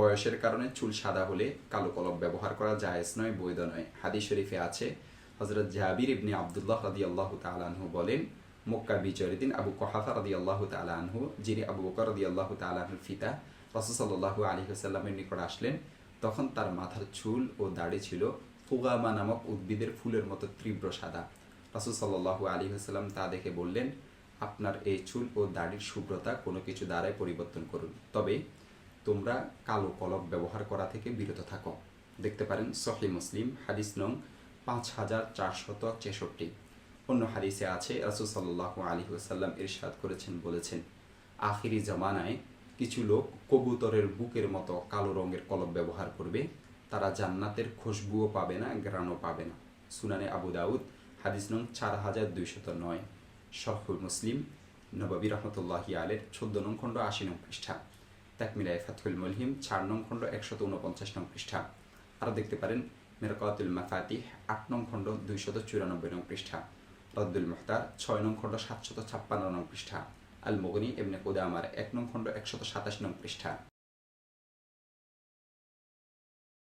বয়সের কারণে চুল সাদা হলে কালো কলম ব্যবহার করা জায়েজ নয়, বৈধ নয়। হাদিস শরীফে আছে হজরত জাবির ইবনে আবদুল্লাহ রাদি আল্লাহ তালানহু বলেন, মক্কা বিজয়ের দিন আবু কহাফা রাদি আল্লাহ তালানহু যিনি আবু বকর রাদি আল্লাহ তালাহুর ফিতা রসসাল্লাহ আলী হাসাল্লামের নিকট আসলেন, তখন তার মাথার চুল ও দাড়ি ছিল ফুগামা নামক উদ্ভিদের ফুলের মতো তীব্র সাদা। রাসুল সাল্লাহু আলী হাসাল্লাম তা দেখে বললেন, আপনার এই চুল ও দাড়ির শুভ্রতা কোনো কিছু দ্বারাই পরিবর্তন করুন। তবে তোমরা কালো কলম ব্যবহার করা থেকে বিরত থাকো। দেখতে পারেন, সহি মুসলিম, হাদিস নং পাঁচ হাজার চারশত ছেষট্টি। অন্য হাদিসে আছে, রাসুল সাল্লাহ আলী সাল্লাম ইরশাদ করেছেন, বলেছেন, আখিরি জমানায় কিছু লোক কবুতরের বুকের মতো কালো রঙের কলম ব্যবহার করবে। তারা জান্নাতের খুশবুও পাবে না গ্রানও পাবে না। সুনানে আবু দাউদ, হাদিস নং চার হাজার দুইশত নয়। শরফুল মুসলিম, নবাবী রহমতুল্লাহি আলের চোদ্দ নং খণ্ড আশি নং পৃষ্ঠা। তাকমিলায় ফাতহুল মলহিম চার নং খণ্ড একশত উনপঞ্চাশ নং পৃষ্ঠা। আরও দেখতে পারেন, মেরকাতুল মাফাতিহ আট নং খণ্ড দুইশত চুরানব্বই নং পৃষ্ঠা। রদ্দুল মুহতার ছয় নং খণ্ড সাতশত ছাপ্পান্ন নং পৃষ্ঠা। আল মুগনি এমনি কুদামার এক নং খণ্ড একশত সাতাশ নং পৃষ্ঠা।